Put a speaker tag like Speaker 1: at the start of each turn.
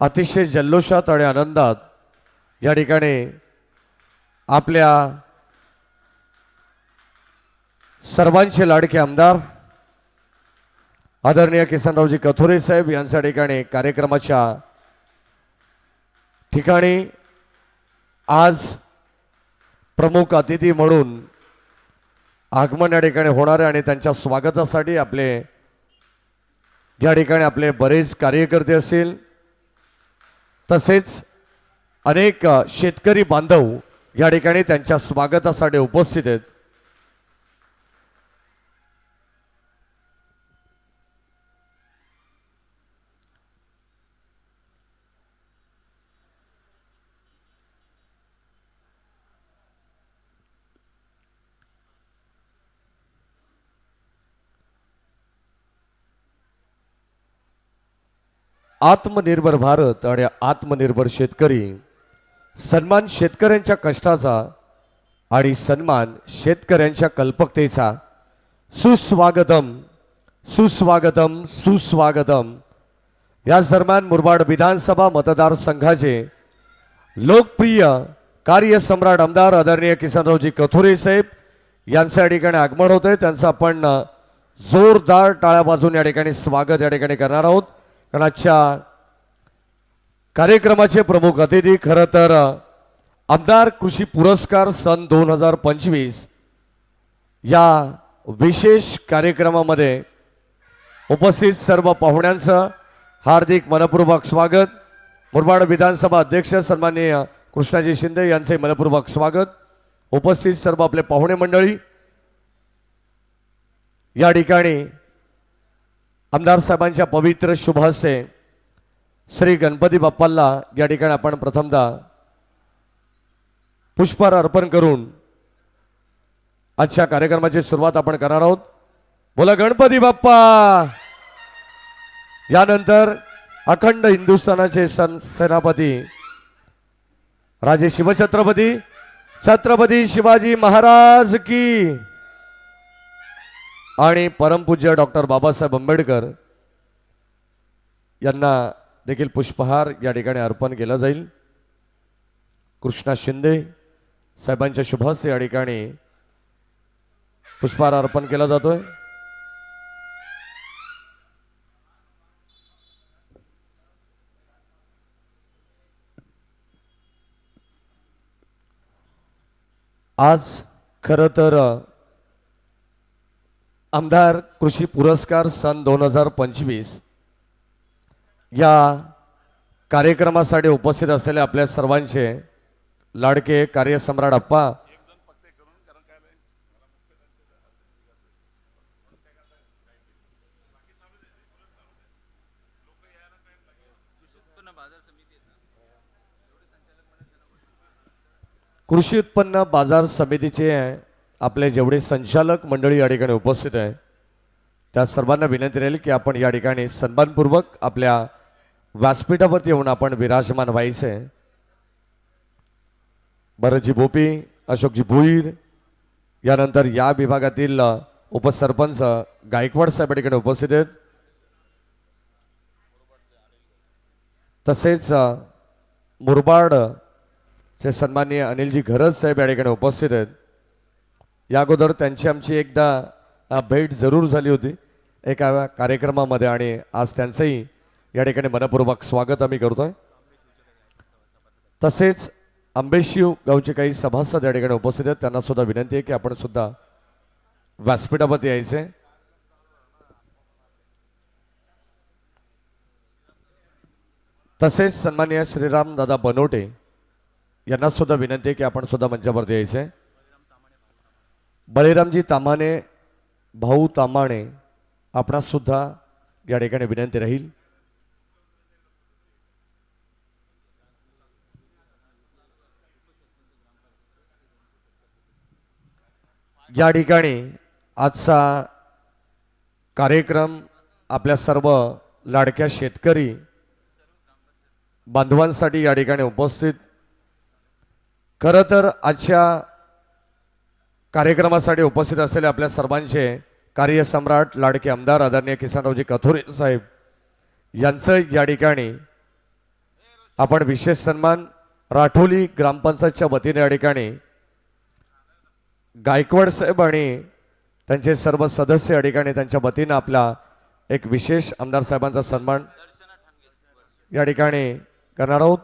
Speaker 1: अतिशय जल्लोषात आणि आनंदात या ठिकाणी आपल्या सर्वांचे लाडके आमदार आदरणीय किसनरावजी कथोरे साहेब यांच्या ठिकाणी कार्यक्रमाच्या ठिकाणी आज प्रमुख अतिथी म्हणून आगमन या ठिकाणी होणार आहे आणि त्यांच्या स्वागतासाठी आपले या ठिकाणी आपले बरेच कार्यकर्ते असतील. तसेच अनेक शेतकरी बांधव या ठिकाणी त्यांच्या स्वागतासाठी उपस्थित आहेत. आत्मनिर्भर भारत आणि आत्मनिर्भर शेतकरी सन्मान शेतकऱ्यांच्या कष्टाचा आणि सन्मान शेतकऱ्यांच्या कल्पकतेचा सुस्वागतम सुस्वागतम सुस्वागतम. या दरम्यान मुरबाड विधानसभा मतदारसंघाचे लोकप्रिय कार्यसम्राट आमदार आदरणीय किसनरावजी कथोरे साहेब यांचं या ठिकाणी आगमन होतं आहे त्यांचं आपण जोरदार टाळ्या बाजून या ठिकाणी स्वागत या ठिकाणी करणार आहोत. कारण आजच्या कार्यक्रमाचे प्रमुख अतिथी खरं तर आमदार कृषी पुरस्कार सन दोन हजार पंचवीस या विशेष कार्यक्रमामध्ये उपस्थित सर्व पाहुण्यांचं हार्दिक मनपूर्वक स्वागत. मुरबाड विधानसभा अध्यक्ष सन्माननीय कृष्णाजी शिंदे यांचे मनपूर्वक स्वागत. उपस्थित सर्व आपले पाहुणे मंडळी या ठिकाणी आमदार साहेबांच्या पवित्र शुभ हस्ते श्री गणपती बाप्पाला या ठिकाणी आपण प्रथमदा पुष्पहार अर्पण करून आजच्या कार्यक्रमाची सुरुवात आपण करणार आहोत. बोला गणपती बाप्पा! यानंतर अखंड हिंदुस्थानाचे सन सेनापती राजे शिवछत्रपती छत्रपती शिवाजी महाराज की आणि परमपूज्य डॉक्टर बाबासाहेब आंबेडकर यांना देखील पुष्पहार या ठिकाणी अर्पण केला जाईल. कृष्णा शिंदे साहेबांच्या शुभहस्ते या ठिकाणी पुष्पहार अर्पण केला जातोय. आज खरं तर आमदार कृषी पुरस्कार सन दोन हजार पंचवीस या कार्यक्रमासाठी उपस्थित असलेले आपल्या सर्वांचे लाडके कार्यसम्राट अप्पा कृषी उत्पन्न बाजार समितीचे आपले जेवढे संचालक मंडळी या ठिकाणी उपस्थित आहे त्या सर्वांना विनंती राहील की आपण या ठिकाणी सन्मानपूर्वक आपल्या व्यासपीठावरती येऊन आपण विराजमान व्हायचे. भरतजी भोपी अशोकजी भुईर यानंतर या विभागातील उपसरपंच गायकवाड साहेब ठिकाणी उपस्थित आहेत. तसेच मुरबाड चे सन्माननीय अनिलजी घरज साहेब या ठिकाणी उपस्थित आहेत. या अगोदर त्यांची आमची एकदा भेट जरूर झाली होती एका कार्यक्रमामध्ये आणि आज त्यांचंही या ठिकाणी मनपूर्वक स्वागत आम्ही करतोय. तसेच आंबेशिव गावचे काही सभासद या ठिकाणी उपस्थित आहेत त्यांना सुद्धा विनंती आहे की आपण सुद्धा व्यासपीठामध्ये यायचे. तसेच सन्माननीय श्रीराम दादा बनोटे यांना सुद्धा विनंती आहे की आपण सुद्धा मंचावरती यायचे. बळीरामजी तामाने भाऊ तामाणे आपणासुद्धा या ठिकाणी विनंती राहील. या ठिकाणी आजचा कार्यक्रम आपल्या सर्व लाडक्या शेतकरी बांधवांसाठी या ठिकाणी उपस्थित. खरं तर आजच्या कार्यक्रमासाठी उपस्थित असलेले आपल्या सर्वांचे कार्यसम्राट लाडके आमदार आदरणीय किसनरावजी कथोरे साहेब यांचं या ठिकाणी आपण विशेष सन्मान राठोली ग्रामपंचायतच्या वतीने या ठिकाणी गायकवाड साहेब आणि त्यांचे सर्व सदस्य या ठिकाणी त्यांच्या वतीनं आपला एक विशेष आमदार साहेबांचा सन्मान या ठिकाणी करणार आहोत.